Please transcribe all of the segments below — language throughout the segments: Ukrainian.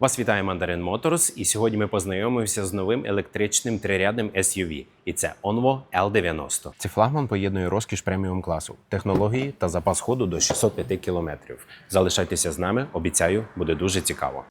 Вас вітає Mandarin Motors, і сьогодні ми познайомимося з новим електричним трирядним SUV. І це Onvo L90. Цей флагман поєднує розкіш преміум класу, технології та запас ходу до 605 км. Залишайтеся з нами, обіцяю, буде дуже цікаво.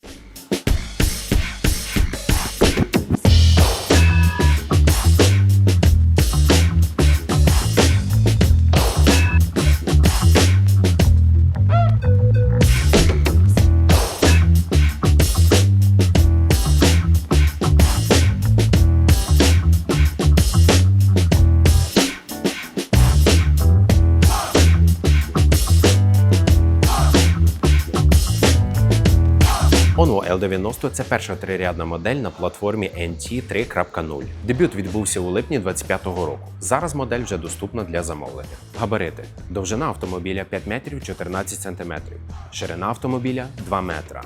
Onvo L90 – це перша трирядна модель на платформі NT 3.0. Дебют відбувся у липні 2025 року. Зараз модель вже доступна для замовлення. Габарити: довжина автомобіля 5 метрів 14 сантиметрів, ширина автомобіля 2 метра.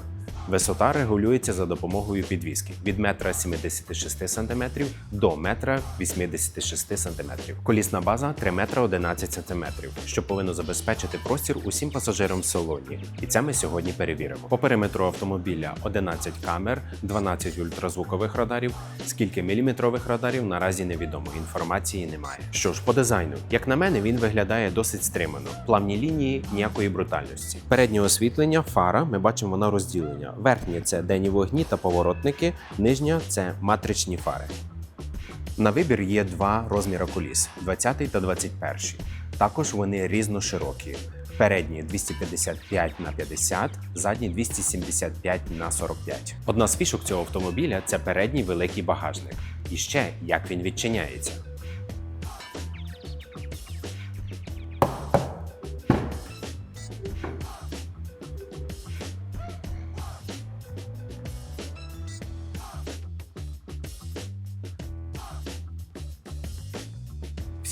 Висота регулюється за допомогою підвіски від метра 76 см до метра 86 см. Колісна база 3 метра 11 см, що повинно забезпечити простір усім пасажирам в салоні. І це ми сьогодні перевіримо. По периметру автомобіля 11 камер, 12 ультразвукових радарів. Скільки міліметрових радарів наразі невідомо. Інформації немає. Що ж, по дизайну, як на мене, він виглядає досить стримано. Плавні лінії, ніякої брутальності. Переднє освітлення, фара. Ми бачимо вона розділення. Верхнє це денні вогні та поворотники, нижня це матричні фари. На вибір є два розміри коліс 20 та 21. Також вони різноширокі. Передні 255 на 50, задні 275 на 45. Одна з фішок цього автомобіля це передній великий багажник. І ще як він відчиняється.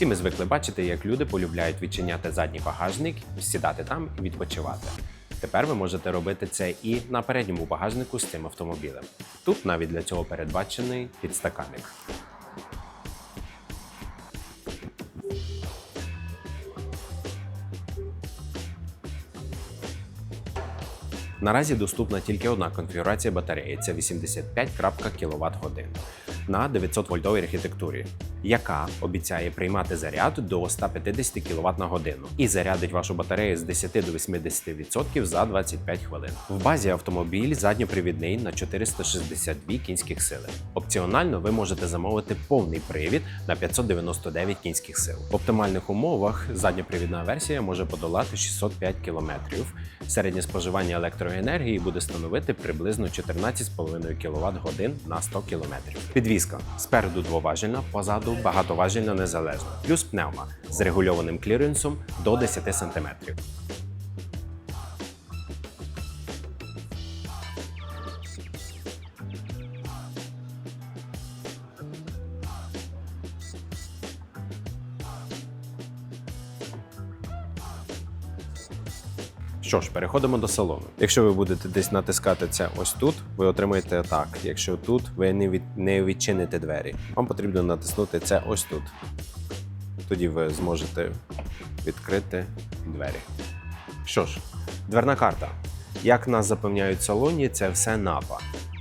Всі ми звикли бачити, як люди полюбляють відчиняти задній багажник, сідати там і відпочивати. Тепер ви можете робити це і на передньому багажнику з цим автомобілем. Тут навіть для цього передбачений підстаканник. Наразі доступна тільки одна конфігурація батареї це 85 кВт годин на 900 вольтовій архітектурі, яка обіцяє приймати заряд до 150 кВт на годину і зарядить вашу батарею з 10 до 80% за 25 хвилин. В базі автомобіль задньопривідний на 462 кінських сили. Опціонально ви можете замовити повний привід на 599 кінських сил. В оптимальних умовах задньопривідна версія може подолати 605 км. Середнє споживання електроенергії буде становити приблизно 14,5 кВт годин на 100 км. Підвізка спереду двоважільна, позаду багатоважільна незалежна, плюс пневма з регульованим кліренсом до 10 см. Що ж, переходимо до салону. Якщо ви будете десь натискати це ось тут, ви отримаєте так. Якщо тут ви не від не відчините двері, вам потрібно натиснути це ось тут. Тоді ви зможете відкрити двері. Що ж, дверна карта. Як нас запевняють в салоні, це все напа.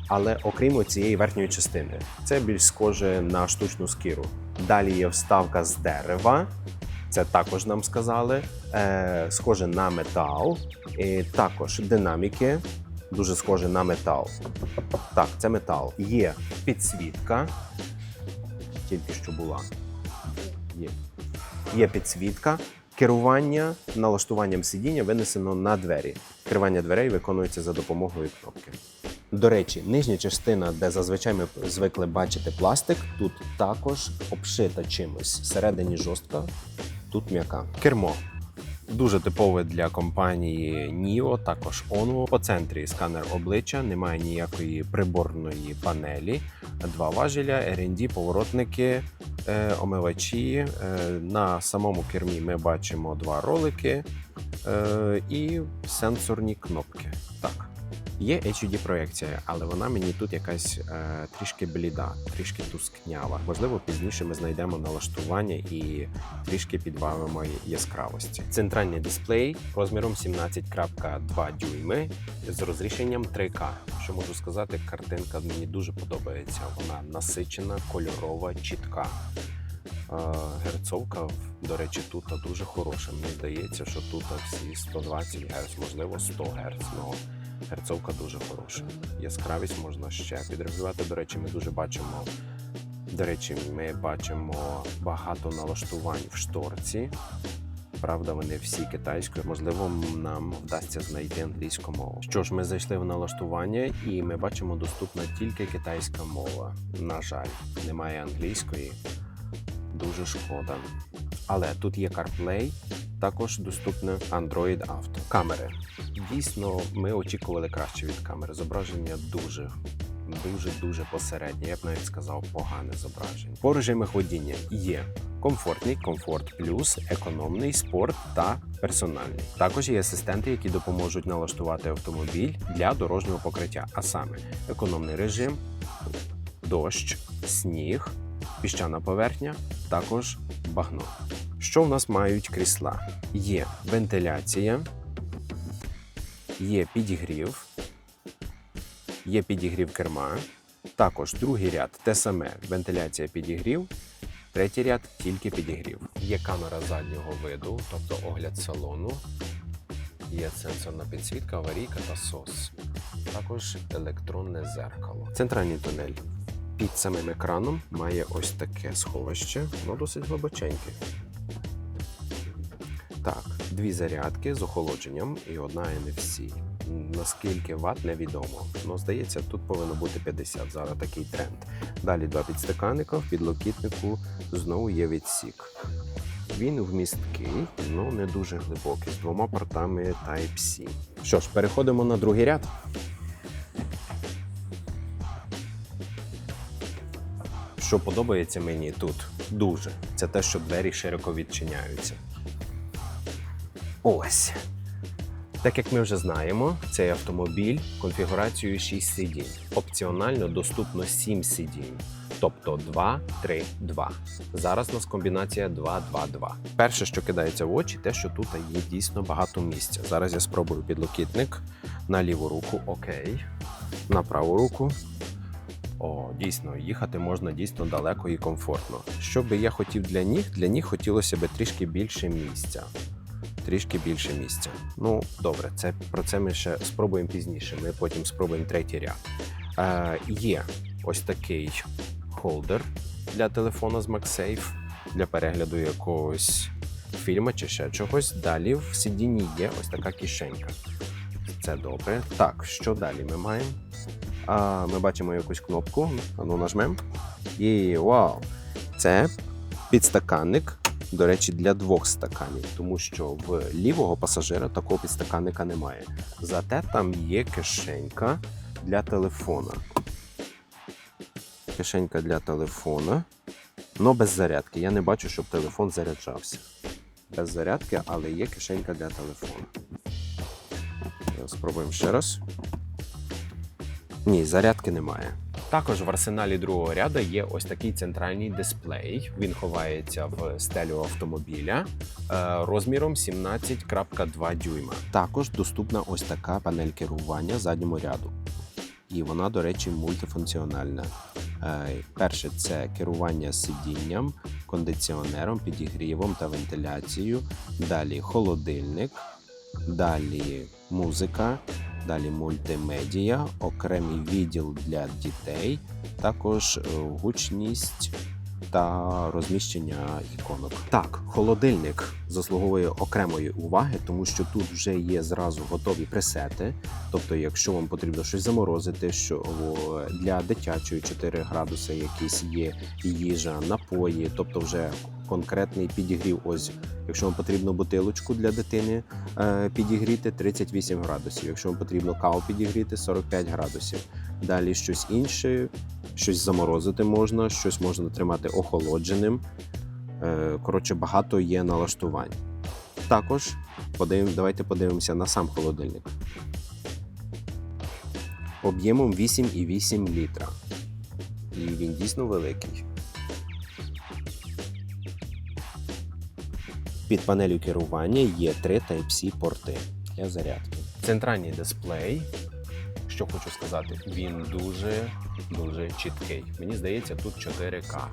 Але окрім цієї верхньої частини, це більш схоже на штучну скіру. Далі є вставка з дерева, це також нам сказали. Е, схоже на метал. І також динаміки, дуже схоже на метал. Так, це метал. Є підсвітка. Тільки що була. Є. Є підсвітка. Керування налаштуванням сидіння винесено на двері. Керування дверей виконується за допомогою кнопки. До речі, нижня частина, де зазвичай ми звикли бачити пластик, тут також обшита чимось. Всередині жорстка, тут м'яка. Кермо. Дуже типове для компанії NIO, також Onvo. По центрі сканер обличчя, немає ніякої приборної панелі. Два важеля, RND, поворотники, е, омивачі. Е, на самому кермі ми бачимо два ролики е, і сенсорні кнопки. Так. Є HUD проекція, але вона мені тут якась е, трішки бліда, трішки тускнява. Можливо, пізніше ми знайдемо налаштування і трішки підбавимо яскравості. Центральний дисплей розміром 17.2 дюйми з розрішенням 3К. Що можу сказати, картинка мені дуже подобається. Вона насичена, кольорова, чітка. Е, Герцовка, до речі, тут дуже хороша. Мені здається, що тут всі 120 Гц, можливо, 100 Гц. Герцовка дуже хороша. Яскравість можна ще підрегулювати. До речі, ми дуже бачимо. До речі, ми бачимо багато налаштувань в шторці. Правда, вони всі китайською. Можливо, нам вдасться знайти англійську мову. Що ж, ми зайшли в налаштування, і ми бачимо доступна тільки китайська мова. На жаль, немає англійської. Дуже шкода. Але тут є CarPlay, також доступне Android Auto. Камери. Дійсно, ми очікували краще від камери. Зображення дуже. Дуже дуже посереднє, я б навіть сказав, погане зображення. По режимах водіння є комфортний, комфорт плюс, економний, спорт та персональний. Також є асистенти, які допоможуть налаштувати автомобіль для дорожнього покриття, а саме економний режим, дощ, сніг, піщана поверхня, також багно. Що в нас мають крісла? Є вентиляція, є підігрів, є підігрів керма. Також другий ряд те саме вентиляція підігрів. Третій ряд тільки підігрів. Є камера заднього виду, тобто огляд салону. Є сенсорна підсвітка, аварійка та сос. Також електронне зеркало. Центральний тунель під самим екраном має ось таке сховище, воно досить глибоченьке. Так, дві зарядки з охолодженням і одна NFC. Наскільки ват невідомо. Ну, здається, тут повинно бути 50. Зараз такий тренд. Далі два підстаканника, в підлокітнику знову є відсік. Він вмісткий, але не дуже глибокий, з двома портами Type-C. Що ж, переходимо на другий ряд. Що подобається мені тут дуже, це те, що двері широко відчиняються. Ось. Так як ми вже знаємо, цей автомобіль конфігурацією 6 сидінь. Опціонально доступно 7 сидінь. Тобто 2, 3, 2. Зараз у нас комбінація 2, 2, 2. Перше, що кидається в очі, те, що тут є дійсно багато місця. Зараз я спробую підлокітник на ліву руку, окей. На праву руку. О, дійсно, їхати можна дійсно далеко і комфортно. Що би я хотів для ніг? Для ніг хотілося б трішки більше місця. Трішки більше місця. Ну, добре, це про це ми ще спробуємо пізніше. Ми потім спробуємо третій ряд. Е, є ось такий холдер для телефона з MagSafe, для перегляду якогось фільму чи ще чогось. Далі в сидінні є ось така кишенька. Це добре. Так, що далі ми маємо? А, ми бачимо якусь кнопку, ну нажмемо. І вау! Це підстаканник, до речі, для двох стаканів, тому що в лівого пасажира такого підстаканника немає. Зате там є кишенька для телефона. Кишенька для телефона, але без зарядки. Я не бачу, щоб телефон заряджався. Без зарядки, але є кишенька для телефона. Спробуємо ще раз. Ні, зарядки немає. Також в арсеналі другого ряду є ось такий центральний дисплей. Він ховається в стелю автомобіля е, розміром 17.2 дюйма. Також доступна ось така панель керування задньому ряду. І вона, до речі, мультифункціональна. Е, Перше це керування сидінням, кондиціонером, підігрівом та вентиляцією. Далі холодильник, далі музика, далі мультимедіа, окремий відділ для дітей, також е, гучність та розміщення іконок. Так, холодильник заслуговує окремої уваги, тому що тут вже є зразу готові пресети. Тобто, якщо вам потрібно щось заморозити, що для дитячої 4 градуси якісь є їжа, напої, тобто вже конкретний підігрів. Ось, якщо вам потрібно бутилочку для дитини е, підігріти 38 градусів. Якщо вам потрібно каву підігріти 45 градусів. Далі щось інше, щось заморозити можна, щось можна тримати охолодженим. Е, Коротше, багато є налаштувань. Також подивим, давайте подивимося на сам холодильник. об'ємом 8,8 літра. І він дійсно великий. Під панелю керування є три Type-C порти для зарядки. Центральний дисплей, що хочу сказати, він дуже дуже чіткий. Мені здається, тут 4К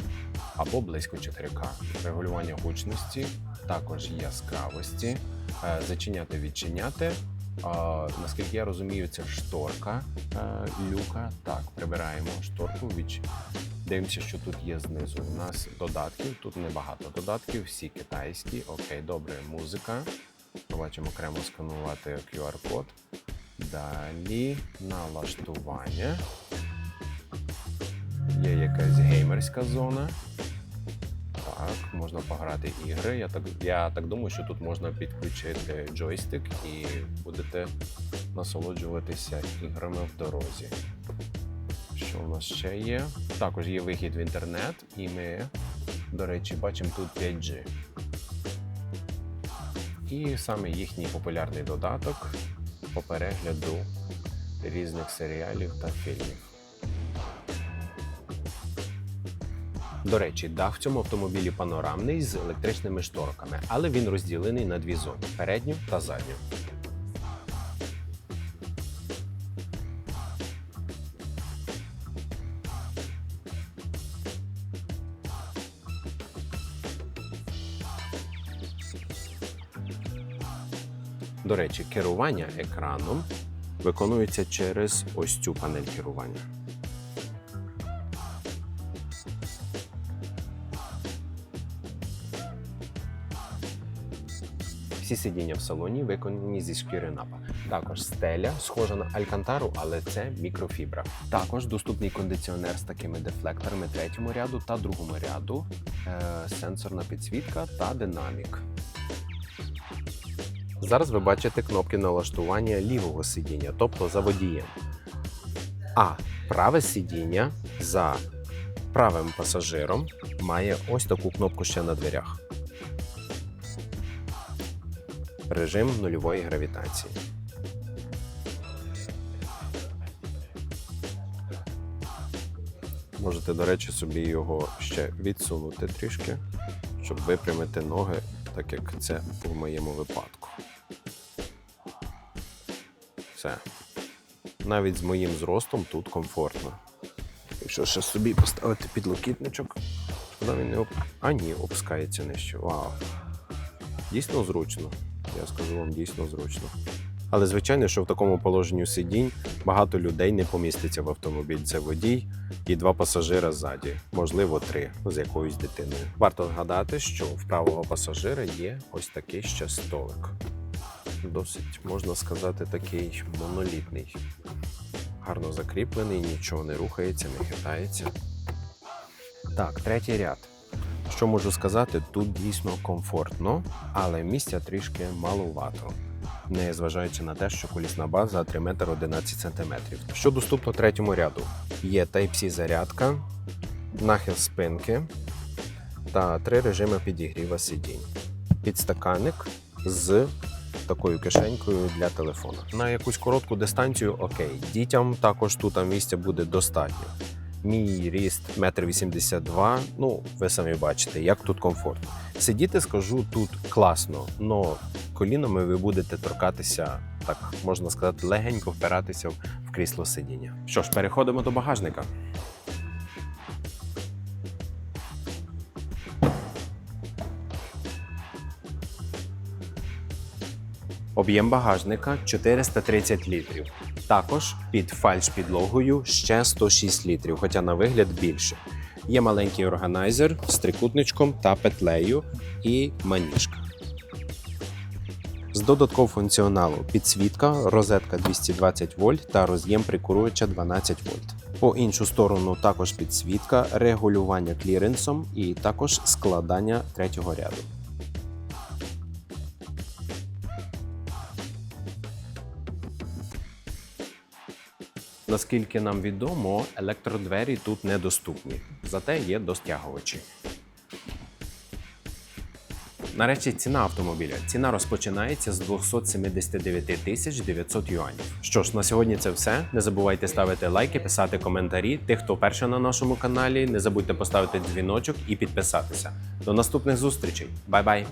або близько 4К. Регулювання гучності, також яскравості, е, зачиняти, відчиняти. А, наскільки я розумію, це шторка е, люка. Так, прибираємо шторку. Відч... Дивимося, що тут є знизу. У нас додатків, тут небагато додатків, всі китайські. Окей, добре, музика. Побачимо окремо сканувати QR-код. Далі налаштування. Є якась геймерська зона. Так, можна пограти ігри. Я так, я так думаю, що тут можна підключити джойстик і будете насолоджуватися іграми в дорозі. Що у нас ще є? Також є вихід в інтернет, і ми, до речі, бачимо тут 5G. І саме їхній популярний додаток по перегляду різних серіалів та фільмів. До речі, дах в цьому автомобілі панорамний з електричними шторками, але він розділений на дві зони передню та задню. До речі, керування екраном виконується через ось цю панель керування. Всі сидіння в салоні виконані зі шкіри напа. Також стеля схожа на алькантару, але це мікрофібра. Також доступний кондиціонер з такими дефлекторами третьому ряду та другому ряду, е, сенсорна підсвітка та динамік. Зараз ви бачите кнопки налаштування лівого сидіння, тобто за водієм. А праве сидіння за правим пасажиром має ось таку кнопку ще на дверях. Режим нульової гравітації. Можете, до речі, собі його ще відсунути трішки, щоб випрямити ноги, так як це в моєму випадку. Все. Навіть з моїм зростом тут комфортно. Якщо ще собі поставити підлокітничок, куди він не оп... А ні, опускається нижче. Вау. Дійсно зручно. Я скажу вам дійсно зручно. Але звичайно, що в такому положенні сидінь багато людей не поміститься в автомобіль. Це водій і два пасажира ззаді, можливо, три з якоюсь дитиною. Варто згадати, що в правого пасажира є ось такий ще столик. Досить можна сказати, такий монолітний. Гарно закріплений, нічого не рухається, не хитається. Так, третій ряд. Що можу сказати, тут дійсно комфортно, але місця трішки малувато, не зважаючи на те, що колісна база 3 метр 11 см. Що доступно третьому ряду? Є Type-C зарядка, нахил спинки та три режими підігріва сидінь. Підстаканник з такою кишенькою для телефона. На якусь коротку дистанцію окей. Дітям також тут місця буде достатньо. Мій ріст 1,82 м, ну ви самі бачите, як тут комфортно. Сидіти скажу тут класно, але колінами ви будете торкатися, так можна сказати, легенько впиратися в в крісло сидіння. Що ж, переходимо до багажника. Об'єм багажника 430 літрів. Також під фальш-підлогою ще 106 літрів, хоча на вигляд більше. Є маленький органайзер з трикутничком та петлею і маніжка. З додаткового функціоналу підсвітка, розетка 220 вольт та роз'єм прикурювача 12 вольт. По іншу сторону також підсвітка, регулювання кліренсом і також складання третього ряду. Наскільки нам відомо, електродвері тут недоступні, зате є достягувачі. Нарешті ціна автомобіля. Ціна розпочинається з 279 тисяч 900 юанів. Що ж, на сьогодні це все. Не забувайте ставити лайки, писати коментарі. Тих, хто перший на нашому каналі, не забудьте поставити дзвіночок і підписатися. До наступних зустрічей. Бай-бай!